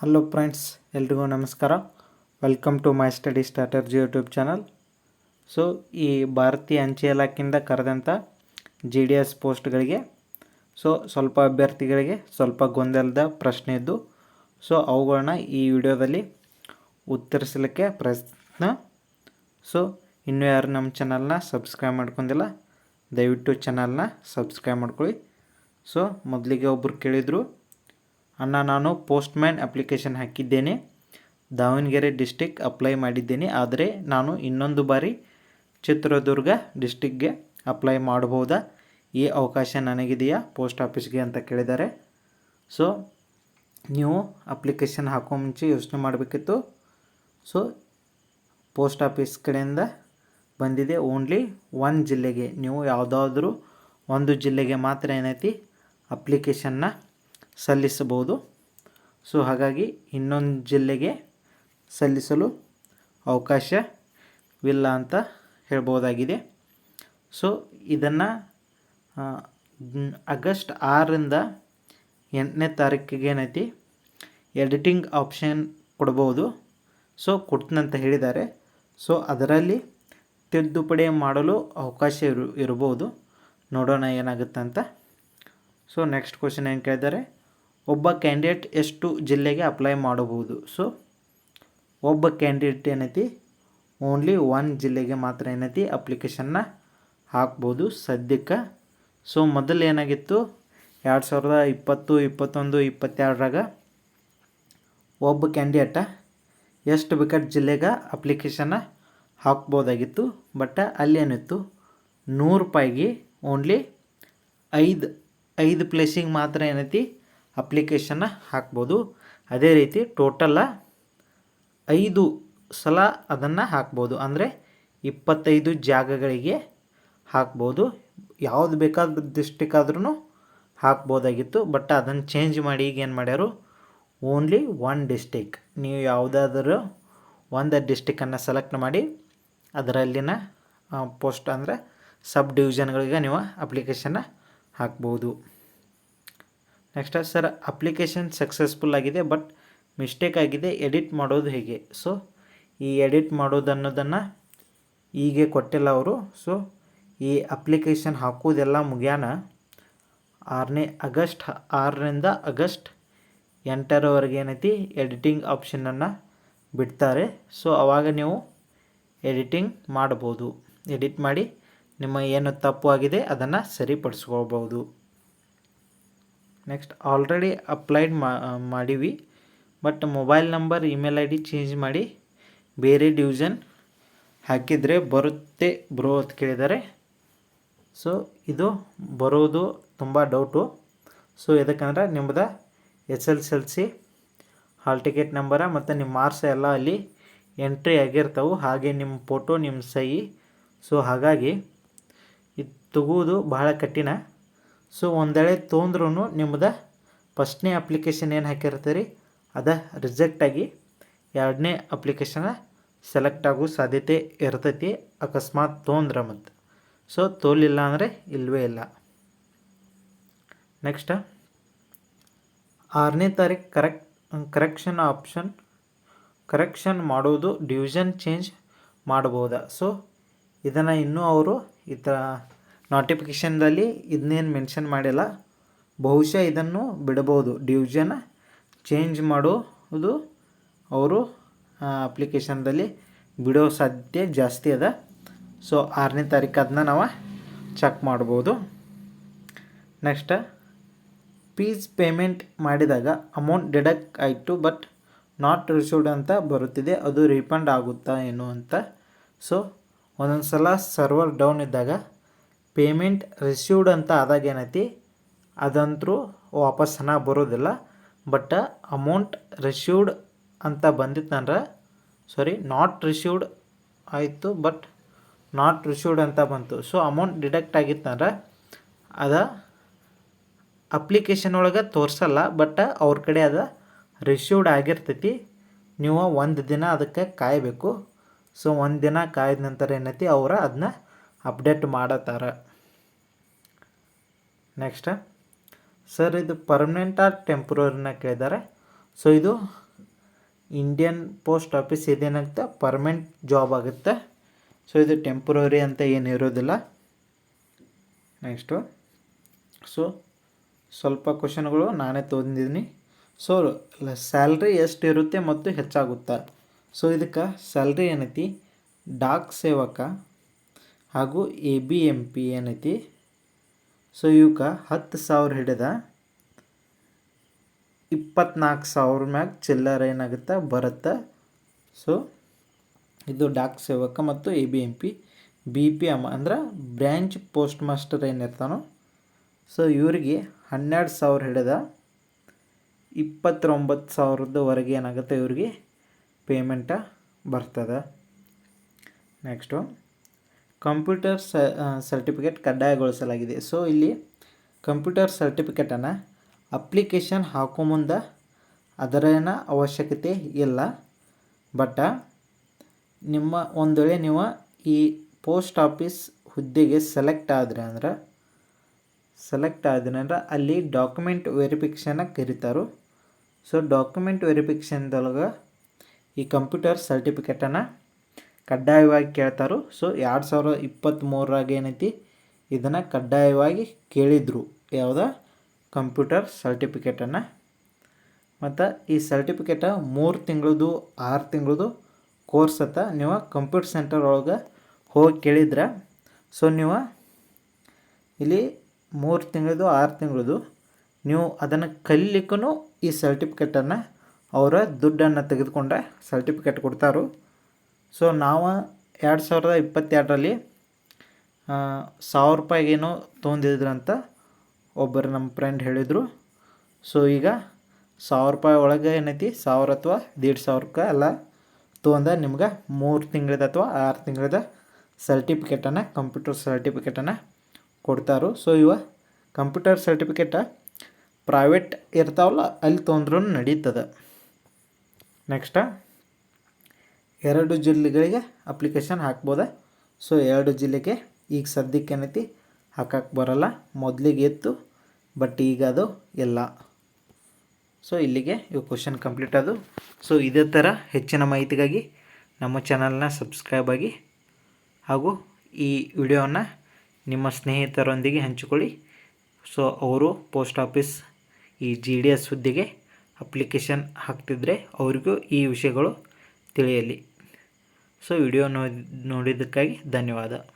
Hello friends ಎಲ್ರಿಗೂ ನಮಸ್ಕಾರ. Welcome to my study ಸ್ಟಾರ್ಟರ್ಜಿ ಯೂಟ್ಯೂಬ್ ಚಾನಲ್ ಸೊ ಈ ಭಾರತೀಯ ಅಂಚೆ ಇಲಾಖೆಯಿಂದ ಕರೆದಂಥ ಜಿ ಡಿ ಎಸ್ ಪೋಸ್ಟ್ಗಳಿಗೆ ಸೊ ಸ್ವಲ್ಪ ಅಭ್ಯರ್ಥಿಗಳಿಗೆ ಸ್ವಲ್ಪ ಗೊಂದಲದ ಪ್ರಶ್ನೆ ಇದ್ದು ಸೊ ಅವುಗಳನ್ನ ಈ ವಿಡಿಯೋದಲ್ಲಿ ಉತ್ತರಿಸಲಿಕ್ಕೆ ಪ್ರಯತ್ನ. ಸೊ ಇನ್ನೂ ಯಾರು ನಮ್ಮ ಚಾನಲ್ನ ಸಬ್ಸ್ಕ್ರೈಬ್ ಮಾಡ್ಕೊಂಡಿಲ್ಲ, ದಯವಿಟ್ಟು ಚಾನಲ್ನ ಸಬ್ಸ್ಕ್ರೈಬ್ ಮಾಡ್ಕೊಳ್ಳಿ. ಸೊ ಮೊದಲಿಗೆ ಒಬ್ಬರು ಕೇಳಿದರು ಅಣ್ಣ, ನಾನು ಪೋಸ್ಟ್ ಮ್ಯಾನ್ ಅಪ್ಲಿಕೇಶನ್ ಹಾಕಿದ್ದೇನೆ. ದಾವಣಗೆರೆ ಡಿಸ್ಟಿಕ್ ಅಪ್ಲೈ ಮಾಡಿದ್ದೇನೆ. ಆದರೆ ನಾನು ಇನ್ನೊಂದು ಬಾರಿ ಚಿತ್ರದುರ್ಗ ಡಿಸ್ಟಿಕ್ಗೆ ಅಪ್ಲೈ ಮಾಡಬಹುದಾ? ಈ ಅವಕಾಶ ನನಗಿದೆಯಾ? ಪೋಸ್ಟ್ ಆಫೀಸ್ಗೆ ಅಂತ ಕೇಳಿದ್ದಾರೆ. ಸೊ, ನೀವು ಅಪ್ಲಿಕೇಶನ್ ಹಾಕೋ ಮುಂಚೆ ಯೋಚನೆ ಮಾಡಬೇಕಿತ್ತು. ಸೊ, ಪೋಸ್ಟ್ ಆಫೀಸ್ ಕಡೆಯಿಂದ ಬಂದಿದೆ ಓನ್ಲಿ ಒನ್ ಜಿಲ್ಲೆಗೆ. ನೀವು ಯಾವುದಾದ್ರೂ ಒಂದು ಜಿಲ್ಲೆಗೆ ಮಾತ್ರ ಏನೈತಿ? ಅಪ್ಲಿಕೇಶನ್ನ ಸಲ್ಲಿಸಬಹುದು. ಸೊ, ಹಾಗಾಗಿ ಇನ್ನೊಂದು ಜಿಲ್ಲೆಗೆ ಸಲ್ಲಿಸಲು ಅವಕಾಶವಿಲ್ಲ ಅಂತ ಹೇಳ್ಬೋದಾಗಿದೆ ಸೊ, ಇದನ್ನು ಆಗಸ್ಟ್ ಆರರಿಂದ ಎಂಟನೇ ತಾರೀಕಿಗೆ ಏನೈತಿ? ಎಡಿಟಿಂಗ್ ಆಪ್ಷನ್ ಕೊಡ್ಬೋದು. ಸೊ ಕೊಡ್ತೀನಂತ ಹೇಳಿದ್ದಾರೆ. ಸೊ, ಅದರಲ್ಲಿ ತಿದ್ದುಪಡಿ ಮಾಡಲು ಅವಕಾಶ ಇರು, ಇರ್ಬೋದು. ನೋಡೋಣ ಏನಾಗುತ್ತೆ ಅಂತ ಸೊ, ನೆಕ್ಸ್ಟ್ ಕ್ವಶನ್ ಏನು ಕೇಳಿದ್ದಾರೆ ಒಬ್ಬ ಕ್ಯಾಂಡಿಡೇಟ್ ಎಷ್ಟು ಜಿಲ್ಲೆಗೆ ಅಪ್ಲೈ ಮಾಡಬಹುದು? ಸೊ ಒಬ್ಬ ಕ್ಯಾಂಡಿಡೇಟ್ ಏನೈತಿ? ಓನ್ಲಿ ಒನ್ ಜಿಲ್ಲೆಗೆ ಮಾತ್ರ ಏನೈತಿ? ಅಪ್ಲಿಕೇಶನ್ನ ಹಾಕ್ಬೋದು ಸದ್ಯಕ್ಕೆ. ಸೊ ಮೊದಲು ಏನಾಗಿತ್ತು? ಎರಡು ಸಾವಿರದ ಇಪ್ಪತ್ತು, ಇಪ್ಪತ್ತೊಂದು, ಇಪ್ಪತ್ತೆರಡರಾಗ ಒಬ್ಬ ಕ್ಯಾಂಡಿಡೇಟ ಎಷ್ಟು ಬೇಕಾದ ಜಿಲ್ಲೆಗೆ ಅಪ್ಲಿಕೇಶನ್ನ ಹಾಕ್ಬೋದಾಗಿತ್ತು? ಬಟ್ ಅಲ್ಲಿ ಏನಿತ್ತು? ನೂರು ರೂಪಾಯಿಗೆ ಓನ್ಲಿ ಐದು ಐದು ಪ್ಲೇಸಿಗೆ ಮಾತ್ರ ಏನೈತಿ? ಅಪ್ಲಿಕೇಶನ್ನ ಹಾಕ್ಬೋದು. ಅದೇ ರೀತಿ ಟೋಟಲ್ಲ ಐದು ಸಲ ಅದನ್ನು ಹಾಕ್ಬೋದು. ಅಂದರೆ ಇಪ್ಪತ್ತೈದು ಜಾಗಗಳಿಗೆ ಹಾಕ್ಬೋದು. ಯಾವುದು ಬೇಕಾದ ಡಿಸ್ಟಿಕ್ ಹಾಕ್ಬೋದಾಗಿತ್ತು. ಬಟ್ ಅದನ್ನು ಚೇಂಜ್ ಮಾಡಿ ಈಗ ಏನು ಮಾಡ್ಯಾರು? ಓನ್ಲಿ ಒನ್ ಡಿಸ್ಟಿಕ್ ನೀವು ಯಾವುದಾದ್ರೂ ಒಂದು ಡಿಸ್ಟಿಕನ್ನು ಸೆಲೆಕ್ಟ್ ಮಾಡಿ ಅದರಲ್ಲಿನ ಪೋಸ್ಟ್ ಅಂದರೆ ಸಬ್ ಡಿವಿಷನ್ಗಳಿಗೆ ನೀವು ಅಪ್ಲಿಕೇಶನ್ನ ಹಾಕ್ಬೋದು. ನೆಕ್ಸ್ಟ್ ಸರ್ ಅಪ್ಲಿಕೇಶನ್ ಸಕ್ಸಸ್ಫುಲ್ ಆಗಿದೆ ಬಟ್ ಮಿಸ್ಟೇಕ್ ಆಗಿದೆ ಎಡಿಟ್ ಮಾಡೋದು ಹೇಗೆ? ಸೊ ಈ ಎಡಿಟ್ ಮಾಡೋದು ಅನ್ನೋದನ್ನು ಹೀಗೆ ಕೊಟ್ಟಿಲ್ಲ ಅವರು. ಸೊ ಈ ಅಪ್ಲಿಕೇಶನ್ ಹಾಕೋದೆಲ್ಲ ಮುಗ್ಯಾನ ಆರನೇ ಆಗಸ್ಟ್, ಆರರಿಂದ ಆಗಸ್ಟ್ ಎಂಟರವರೆಗೆ ಏನೈತಿ? ಎಡಿಟಿಂಗ್ ಆಪ್ಷನನ್ನು ಬಿಡ್ತಾರೆ. ಸೊ ಆವಾಗ ನೀವು ಎಡಿಟಿಂಗ್ ಮಾಡ್ಬೋದು. ಎಡಿಟ್ ಮಾಡಿ ನಿಮ್ಮ ಏನು ತಪ್ಪು ಆಗಿದೆ ಅದನ್ನು ಸರಿಪಡಿಸ್ಕೊಳ್ಬೋದು. ನೆಕ್ಸ್ಟ್ ಆಲ್ರೆಡಿ ಅಪ್ಲೈಡ್ ಮಾಡೀವಿ. But mobile number email I D change ಮಾಡಿ, ಬೇರೆ ಡಿವಿಷನ್ ಹಾಕಿದರೆ ಬರುತ್ತೆ ಬ್ರೋ ಅಂತ ಕೇಳಿದ್ದಾರೆ. ಸೊ ಇದು ಬರೋದು ತುಂಬ ಡೌಟು ಸೊ ಎದಕ್ಕಂದ್ರೆ ನಿಮ್ಮದು S L L C hall ticket number ಮತ್ತು ನಿಮ್ಮ ಮಾರ್ಕ್ಸ್ ಎಲ್ಲ ಅಲ್ಲಿ ಎಂಟ್ರಿ ಆಗಿರ್ತವೆ. ಹಾಗೆ ನಿಮ್ಮ ಫೋಟೋ ನಿಮ್ಮ ಸಹಿ. ಸೊ ಹಾಗಾಗಿ ಇದು ತಗೋದು ಬಹಳ ಕಠಿಣ. ಸೊ ಒಂದೇಳೆ ತೊಂದ್ರೂ ನಿಮ್ಮದು ಫಸ್ಟ್ನೇ ಅಪ್ಲಿಕೇಶನ್ ಏನು ಹಾಕಿರ್ತೀರಿ? ಅದ ರಿಜೆಕ್ಟ್ ಆಗಿ ಎರಡನೇ ಅಪ್ಲಿಕೇಶನ ಸೆಲೆಕ್ಟ್ ಆಗೋ ಸಾಧ್ಯತೆ ಇರ್ತೈತಿ, ಅಕಸ್ಮಾತ್ ತೊಂದ್ರೆ ಮತ್ತು ಸೊ ತೋಲಿಲ್ಲ ಅಂದರೆ ಇಲ್ಲವೇ ಇಲ್ಲ. ನೆಕ್ಸ್ಟ್ ಆರನೇ ತಾರೀಕು ಕರೆಕ್ಟ್ ಕರೆಕ್ಷನ್ ಆಪ್ಷನ್ ಕರೆಕ್ಷನ್ ಮಾಡೋದು ಡಿವಿಷನ್ ಚೇಂಜ್ ಮಾಡ್ಬೋದಾ. ಸೊ ಇದನ್ನು ಇನ್ನೂ ಅವರು ಈ ಥರ ನೋಟಿಫಿಕೇಷನ್ದಲ್ಲಿ ಇದನ್ನೇನು ಮೆನ್ಷನ್ ಮಾಡಿಲ್ಲ. ಬಹುಶಃ ಇದನ್ನು ಬಿಡಬಹುದು. ಡಿವಿಷನ್ ಚೇಂಜ್ ಮಾಡೋದು ಅವರು ಅಪ್ಲಿಕೇಶನ್ದಲ್ಲಿ ಬಿಡೋ ಸಾಧ್ಯತೆ ಜಾಸ್ತಿ ಅದ. ಸೊ ಆರನೇ ತಾರೀಕು ಅದನ್ನ ನಾವು ಚೆಕ್ ಮಾಡ್ಬೋದು. ನೆಕ್ಸ್ಟ್ ಫೀಸ್ ಪೇಮೆಂಟ್ ಮಾಡಿದಾಗ ಅಮೌಂಟ್ ಡಿಡಕ್ಟ್ ಆಯಿತು ಬಟ್ ನಾಟ್ ರಿಸೀವ್ಡ್ ಅಂತ ಬರುತ್ತಿದೆ. ಅದು ರೀಫಂಡ್ ಆಗುತ್ತಾ, ಏನು ಅಂತ. ಸೊ ಒಂದೊಂದು ಸಲ ಸರ್ವರ್ ಡೌನ್ ಇದ್ದಾಗ ಪೇಮೆಂಟ್ ರಿಸೀವ್ಡ್ ಅಂತ ಆದಾಗ ಏನೈತಿ? ಅದಂತರೂ ವಾಪಸ್ ಹಣ ಬರೋದಿಲ್ಲ. ಬಟ್ ಅಮೌಂಟ್ ರಿಸೀವ್ಡ್ ಅಂತ ಬಂದಿತ್ತಂದ್ರೆ ಸಾರಿ ನಾಟ್ ರಿಸೀವ್ಡ್ ಆಯಿತು ಬಟ್ ನಾಟ್ ರಿಸೀವ್ಡ್ ಅಂತ ಬಂತು. ಸೊ ಅಮೌಂಟ್ ಡಿಡಕ್ಟ್ ಆಗಿತ್ತಂದ್ರೆ ಅದ ಅಪ್ಲಿಕೇಶನ್ ಒಳಗೆ ತೋರಿಸಲ್ಲ ಬಟ್ ಅವ್ರ ಕಡೆ ಅದು ರಿಸೀವ್ಡ್ ಆಗಿರ್ತೈತಿ. ನೀವು ಒಂದು ದಿನ ಅದಕ್ಕೆ ಕಾಯಬೇಕು. ಸೊ ಒಂದು ದಿನ ಕಾಯ್ದ ನಂತರ ಏನೈತಿ ಅವರು ಅದನ್ನ ಅಪ್ಡೇಟ್ ಮಾಡತ್ತಾರ. ನೆಕ್ಸ್ಟ್ ಸರ್ ಇದು ಪರ್ಮನೆಂಟ್ ಆರ್ ಟೆಂಪ್ರರಿನ ಕೇಳಿದ್ದಾರೆ. ಸೊ ಇದು ಇಂಡಿಯನ್ ಪೋಸ್ಟ್ ಆಫೀಸ್ ಇದೇನಾಗುತ್ತೆ ಪರ್ಮನೆಂಟ್ ಜಾಬ್ ಆಗುತ್ತೆ. ಸೊ ಇದು ಟೆಂಪ್ರರಿ ಅಂತ ಏನು ಇರೋದಿಲ್ಲ. ನೆಕ್ಸ್ಟು ಸೊ ಸ್ವಲ್ಪ ಕ್ವಶನ್ಗಳು ನಾನೇ ತೊಗೊಂಡಿದ್ದೀನಿ. ಸೊ ಸ್ಯಾಲ್ರಿ ಎಷ್ಟು ಇರುತ್ತೆ ಮತ್ತು ಹೆಚ್ಚಾಗುತ್ತೆ? ಸೊ ಇದಕ್ಕೆ ಸ್ಯಾಲ್ರಿ ಏನೈತಿ? ಡಾಕ್ ಸೇವಕ. ಹಾಗೂ ಎ ಬಿ ಎಂ ಪಿ ಏನೈತಿ? ಸೊ ಇವಕ್ಕೆ ಹತ್ತು ಸಾವಿರ ಹಿಡಿದ ಇಪ್ಪತ್ನಾಲ್ಕು ಸಾವಿರ ಮ್ಯಾಗ ಚಿಲ್ಲರೆ ಏನಾಗುತ್ತೆ, ಬರುತ್ತೆ. ಸೊ ಇದು ಡಾಕ್ ಸೇವಕ ಮತ್ತು A B M P. B P M ಅಂದ್ರೆ ಬ್ರ್ಯಾಂಚ್ ಪೋಸ್ಟ್ ಮಾಸ್ಟರ್ ಏನಿರ್ತಾನೋ. ಸೊ ಇವರಿಗೆ ಹನ್ನೆರಡು ಸಾವಿರ ಹಿಡಿದ ಇಪ್ಪತ್ತೊಂಬತ್ತು ಸಾವಿರದವರೆಗೆ ಏನಾಗುತ್ತೆ ಇವ್ರಿಗೆ? ಪೇಮೆಂಟ ಬರ್ತದೆ. ನೆಕ್ಸ್ಟು ಕಂಪ್ಯೂಟರ್ ಸರ್ಟಿಫಿಕೇಟ್ ಕಡ್ಡಾಯಗೊಳಿಸಲಾಗಿದೆ. ಸೊ ಇಲ್ಲಿ ಕಂಪ್ಯೂಟರ್ ಸರ್ಟಿಫಿಕೇಟನ್ನು ಅಪ್ಲಿಕೇಶನ್ ಹಾಕೋ ಮುಂದೆ ಅದರೇನ ಅವಶ್ಯಕತೆ ಇಲ್ಲ. ಬಟ್ ನಿಮ್ಮ ಒಂದು ವೇಳೆ ನೀವು ಈ ಪೋಸ್ಟ್ ಆಫೀಸ್ ಹುದ್ದೆಗೆ ಸೆಲೆಕ್ಟ್ ಆದರೆ ಅಂದ್ರೆ, ಸೆಲೆಕ್ಟ್ ಆದ್ರೆ ಅಂದ್ರೆ ಅಲ್ಲಿ ಡಾಕ್ಯುಮೆಂಟ್ ವೆರಿಫಿಕೇಶನ್ ಕರೀತಾರೋ. ಸೊ ಡಾಕ್ಯುಮೆಂಟ್ ವೆರಿಫಿಕೇಷನ್ದೊಳಗೆ ಈ ಕಂಪ್ಯೂಟರ್ ಸರ್ಟಿಫಿಕೇಟನ್ನು ಕಡ್ಡಾಯವಾಗಿ ಕೇಳ್ತಾರೋ, ಸೊ ಎರಡು ಸಾವಿರ ಇಪ್ಪತ್ತ್ಮೂರಾಗ ಏನೈತಿ, ಇದನ್ನು ಕಡ್ಡಾಯವಾಗಿ ಕೇಳಿದರು. ಯಾವುದೋ? ಕಂಪ್ಯೂಟರ್ ಸರ್ಟಿಫಿಕೇಟನ್ನು. ಮತ್ತು ಈ ಸರ್ಟಿಫಿಕೇಟ ಮೂರು ತಿಂಗಳದು, ಆರು ತಿಂಗಳದು ಕೋರ್ಸ್ ಅತ್ತ ನೀವು ಕಂಪ್ಯೂಟರ್ ಸೆಂಟರ್ ಒಳಗೆ ಹೋಗಿ ಕೇಳಿದ್ರೆ. ಸೊ ನೀವು ಇಲ್ಲಿ ಮೂರು ತಿಂಗಳದು, ಆರು ತಿಂಗಳದು ನೀವು ಅದನ್ನು ಕಲಿಲಿಕ್ಕೂ ಈ ಸರ್ಟಿಫಿಕೇಟನ್ನು ಅವರ ದುಡ್ಡನ್ನು ತೆಗೆದುಕೊಂಡ ಸರ್ಟಿಫಿಕೇಟ್ ಕೊಡ್ತಾರೋ. ಸೊ ನಾವು ಎರಡು ಸಾವಿರದ ಇಪ್ಪತ್ತೆರಡರಲ್ಲಿ ಸಾವಿರ ರೂಪಾಯಿಗೇನೋ ತೊಗೊಂಡಿದ್ರಂತ ಒಬ್ಬರು ನಮ್ಮ ಫ್ರೆಂಡ್ ಹೇಳಿದರು. ಸೊ ಈಗ ಸಾವಿರ ರೂಪಾಯಿ ಒಳಗೆ ಏನೈತಿ? ಸಾವಿರ ಅಥವಾ ದೀಡ್ ಸಾವಿರಕ್ಕೆ ಎಲ್ಲ ತೊಗೊಂಡ ನಿಮ್ಗೆ ಮೂರು ತಿಂಗಳದ ಅಥವಾ ಆರು ತಿಂಗಳದ ಸರ್ಟಿಫಿಕೇಟನ್ನು ಕಂಪ್ಯೂಟರ್ ಸರ್ಟಿಫಿಕೇಟನ್ನು ಕೊಡ್ತಾರು. ಸೊ ಇವ ಕಂಪ್ಯೂಟರ್ ಸರ್ಟಿಫಿಕೇಟ ಪ್ರೈವೇಟ್ ಇರ್ತಾವಲ್ಲ, ಅಲ್ಲಿ ತೊಂದ್ರೂ ನಡೀತದೆ. ನೆಕ್ಸ್ಟ ಎರಡು ಜಿಲ್ಲೆಗಳಿಗೆ ಅಪ್ಲಿಕೇಶನ್ ಹಾಕ್ಬೋದಾ? ಸೊ ಎರಡು ಜಿಲ್ಲೆಗೆ ಈಗ ಸದ್ಯಕ್ಕೆ ಏನೈತಿ? ಹಾಕಕ್ಕೆ ಬರೋಲ್ಲ. ಮೊದಲಿಗೆ ಇತ್ತು ಬಟ್ ಈಗ ಅದು ಇಲ್ಲ. ಸೊ ಇಲ್ಲಿಗೆ ಇವು ಕ್ವಶನ್ ಕಂಪ್ಲೀಟ್ ಅದು. ಸೊ ಇದೇ ಥರ ಹೆಚ್ಚಿನ ಮಾಹಿತಿಗಾಗಿ ನಮ್ಮ ಚಾನಲ್ನ ಸಬ್ಸ್ಕ್ರೈಬ್ ಆಗಿ ಹಾಗೂ ಈ ವಿಡಿಯೋನ ನಿಮ್ಮ ಸ್ನೇಹಿತರೊಂದಿಗೆ ಹಂಚಿಕೊಳ್ಳಿ. ಸೊ ಅವರು ಪೋಸ್ಟ್ ಆಫೀಸ್ ಈ ಜಿ ಡಿ ಎಸ್ ಹುದ್ದೆಗೆ ಅಪ್ಲಿಕೇಶನ್ ಹಾಕ್ತಿದ್ರೆ ಅವರಿಗೂ ಈ ವಿಷಯಗಳು ತಿಳಿಯಲಿ. ಸೊ ವಿಡಿಯೋ ನೋಡಿ ನೋಡಿದ್ದಕ್ಕಾಗಿ ಧನ್ಯವಾದ.